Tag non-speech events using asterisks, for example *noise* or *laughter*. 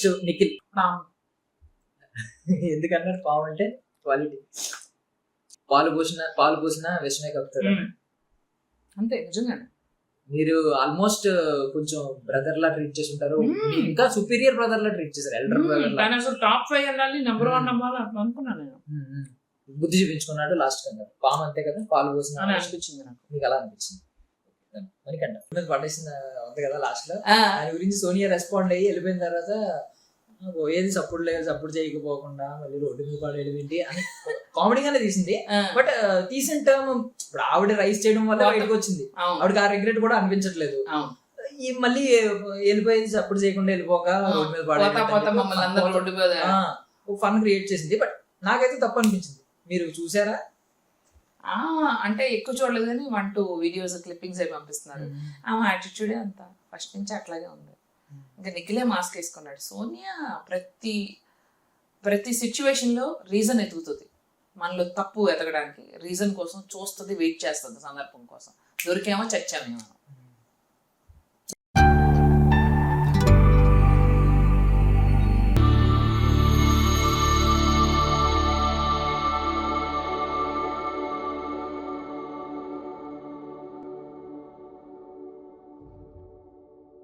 Next Nikhil. *laughs* ఎందుకన్నారు పాము అంటే quality. పాలు పోసిన పాలు పోసిన విషమే కలుపుతారు అంతే నిజంగానే. మీరు ఆల్మోస్ట్ కొంచెం బ్రదర్ లా ట్రీట్ చేసి ఉంటారు ఇంకా సుపీరియర్ బ్రదర్ లా ట్రీట్ చేశారు ఎల్డర్ బ్రదర్ లా టాప్ ఫైవ్ వెళ్ళాలి నెంబర్ వన్. అవ్వాలి అనుకున్నాను నేను. బుద్ధి చూపించుకున్నాడు లాస్ట్ కన్నారు పాము అంతే కదా పాలు పోసిన అని అనిపించింది నాకు. మీకు అలా అనిపించింది? మీద పడేసిన ఉంది కదా లాస్ట్లో దాని గురించి సోనియా రెస్పాండ్ అయ్యి వెళ్ళిపోయిన తర్వాత "ఆ, పోయేది సపోర్ట్ లేదు సపోర్ట్ చేయకపోకుండా మళ్ళీ రోడ్డు మీద పడేది ఏంటి అని కామెడీగానే తీసింది. బట్ తీసిన టర్మ్ ఇప్పుడు ఆవిడ రైస్ చేయడం వల్ల? బయటకు వచ్చింది. ఆవిడకి ఆ రిగ్రెట్ కూడా అనిపించట్లేదు. ఈ మళ్ళీ వెళ్ళిపోయి సపోర్ట్ చేయకుండా వెళ్ళిపోక రోడ్డు మీద ఫన్ క్రియేట్ చేసింది. బట్ నాకైతే తప్పు అనిపించింది. మీరు చూసారా? అంటే ఎక్కువ చూడలేదు కానీ వన్ టూ వీడియోస్ క్లిప్పింగ్స్ అవి పంపిస్తున్నారు. ఆమె యాటిట్యూడే అంత. ఫస్ట్ నుంచి అట్లాగే ఉంది. ఇంకా నిఖిలే మాస్క్ వేసుకున్నాడు. సోనియా ప్రతి ప్రతి సిచ్యువేషన్లో రీజన్ ఎదుగుతుంది. మనలో తప్పు ఎతకడానికి రీజన్ కోసం చూస్తుంది వెయిట్ చేస్తుంది సందర్భం కోసం. దొరికేమో చచ్చామేమో.